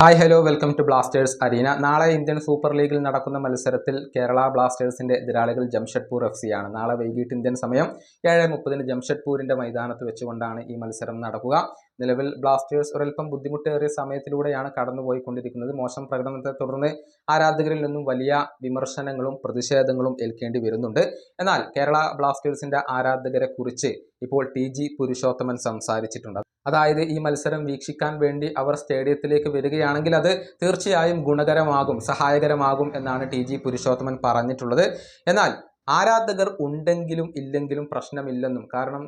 Hi hello welcome to blasters arena. നാളെ Indian super ലീഗിൽ നടക്കുന്ന മത്സരത്തിൽ കേരള ബ്ലാസ്റ്റേഴ്സിന്റെ എതിരാളികൾ ജംഷഡ്പൂർ എഫ് സി ആണ്. നാളെ വൈകിട്ട് ഇന്ത്യൻ സമയം ഏഴ് മുപ്പതിന് ജംഷഡ്പൂരിന്റെ മൈതാനത്ത് വെച്ചുകൊണ്ടാണ് ഈ മത്സരം നടക്കുക. നിലവിൽ ബ്ലാസ്റ്റേഴ്സ് ഒരൽപ്പം ബുദ്ധിമുട്ടേറിയ സമയത്തിലൂടെയാണ് കടന്നുപോയിക്കൊണ്ടിരിക്കുന്നത്. മോശം പ്രകടനത്തെ തുടർന്ന് ആരാധകരിൽ നിന്നും വലിയ വിമർശനങ്ങളും പ്രതിഷേധങ്ങളും ഏൽക്കേണ്ടി വരുന്നുണ്ട്. എന്നാൽ കേരള ബ്ലാസ്റ്റേഴ്സിന്റെ ആരാധകരെ കുറിച്ച് ഇപ്പോൾ ടി ജി പുരുഷോത്തമൻ സംസാരിച്ചിട്ടുണ്ട്. അതായത് ഈ മത്സരം വീക്ഷിക്കാൻ വേണ്ടി അവർ സ്റ്റേഡിയത്തിലേക്ക് വരികയാണെങ്കിൽ അത് തീർച്ചയായും ഗുണകരമാകും സഹായകരമാകും എന്നാണ് ടി ജി പുരുഷോത്തമൻ പറഞ്ഞിട്ടുള്ളത്. എന്നാൽ ആരാധകർ ഉണ്ടെങ്കിലും ഇല്ലെങ്കിലും പ്രശ്നമില്ലെന്നും കാരണം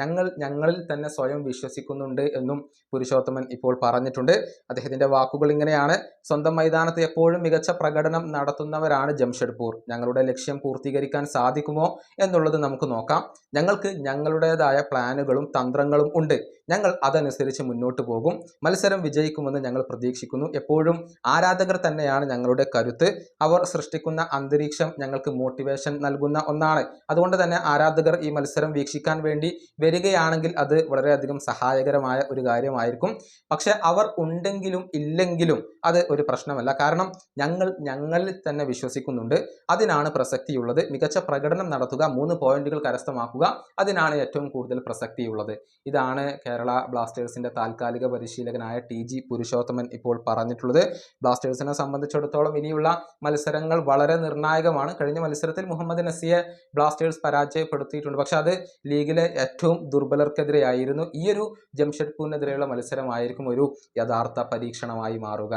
ഞങ്ങൾ ഞങ്ങളിൽ തന്നെ സ്വയം വിശ്വസിക്കുന്നുണ്ട് എന്നും പുരുഷോത്തമൻ ഇപ്പോൾ പറഞ്ഞിട്ടുണ്ട്. അദ്ദേഹത്തിന്റെ വാക്കുകൾ ഇങ്ങനെയാണ്. സ്വന്തം മൈതാനത്ത് എപ്പോഴും മികച്ച പ്രകടനം നടത്തുന്നവരാണ് ജംഷഡ്പൂർ. ഞങ്ങളുടെ ലക്ഷ്യം പൂർത്തീകരിക്കാൻ സാധിക്കുമോ എന്നുള്ളത് നമുക്ക് നോക്കാം. ഞങ്ങൾക്ക് ഞങ്ങളുടേതായ പ്ലാനുകളും തന്ത്രങ്ങളും ഉണ്ട്. ഞങ്ങൾ അതനുസരിച്ച് മുന്നോട്ട് പോകും. മത്സരം വിജയിക്കുമെന്ന് ഞങ്ങൾ പ്രതീക്ഷിക്കുന്നു. എപ്പോഴും ആരാധകർ തന്നെയാണ് ഞങ്ങളുടെ കരുത്ത്. അവർ സൃഷ്ടിക്കുന്ന അന്തരീക്ഷം ഞങ്ങൾക്ക് മോട്ടിവേഷൻ നൽകുന്ന ഒന്നാണ്. അതുകൊണ്ട് തന്നെ ആരാധകർ ഈ മത്സരം വീക്ഷിക്കാൻ വേണ്ടി വരികയാണെങ്കിൽ അത് വളരെയധികം സഹായകരമായ ഒരു കാര്യമായിരിക്കും. പക്ഷെ അവർ ഉണ്ടെങ്കിലും ഇല്ലെങ്കിലും അത് ഒരു പ്രശ്നമല്ല. കാരണം ഞങ്ങൾ ഞങ്ങളിൽ തന്നെ വിശ്വസിക്കുന്നുണ്ട്. അതിനാണ് പ്രസക്തിയുള്ളത്. മികച്ച പ്രകടനം നടത്തുക മൂന്ന് പോയിന്റുകൾ കരസ്ഥമാക്കുക അതിനാണ് ഏറ്റവും കൂടുതൽ പ്രസക്തിയുള്ളത്. ഇതാണ് കേരള ബ്ലാസ്റ്റേഴ്സിന്റെ താൽക്കാലിക പരിശീലകനായ ടി ജി പുരുഷോത്തമൻ ഇപ്പോൾ പറഞ്ഞിട്ടുള്ളത്. ബ്ലാസ്റ്റേഴ്സിനെ സംബന്ധിച്ചിടത്തോളം ഇനിയുള്ള മത്സരങ്ങൾ വളരെ നിർണായകമാണ്. കഴിഞ്ഞ മത്സരത്തിൽ മുഹമ്മദ് നസിയെ ബ്ലാസ്റ്റേഴ്സ് പരാജയപ്പെടുത്തിയിട്ടുണ്ട്. പക്ഷെ അത് ലീഗിലെ ഏറ്റവും ദുർബലർക്കെതിരെയായിരുന്നു. ഈ ഒരു ജംഷഡ്പൂരിനെതിരെയുള്ള മത്സരമായിരിക്കും ഒരു യഥാർത്ഥ പരീക്ഷണമായി മാറുക.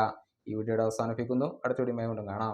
ഈ വീഡിയോയുടെ അവസാനിപ്പിക്കുന്നു. അടുത്ത വീഡിയോ കാണാം.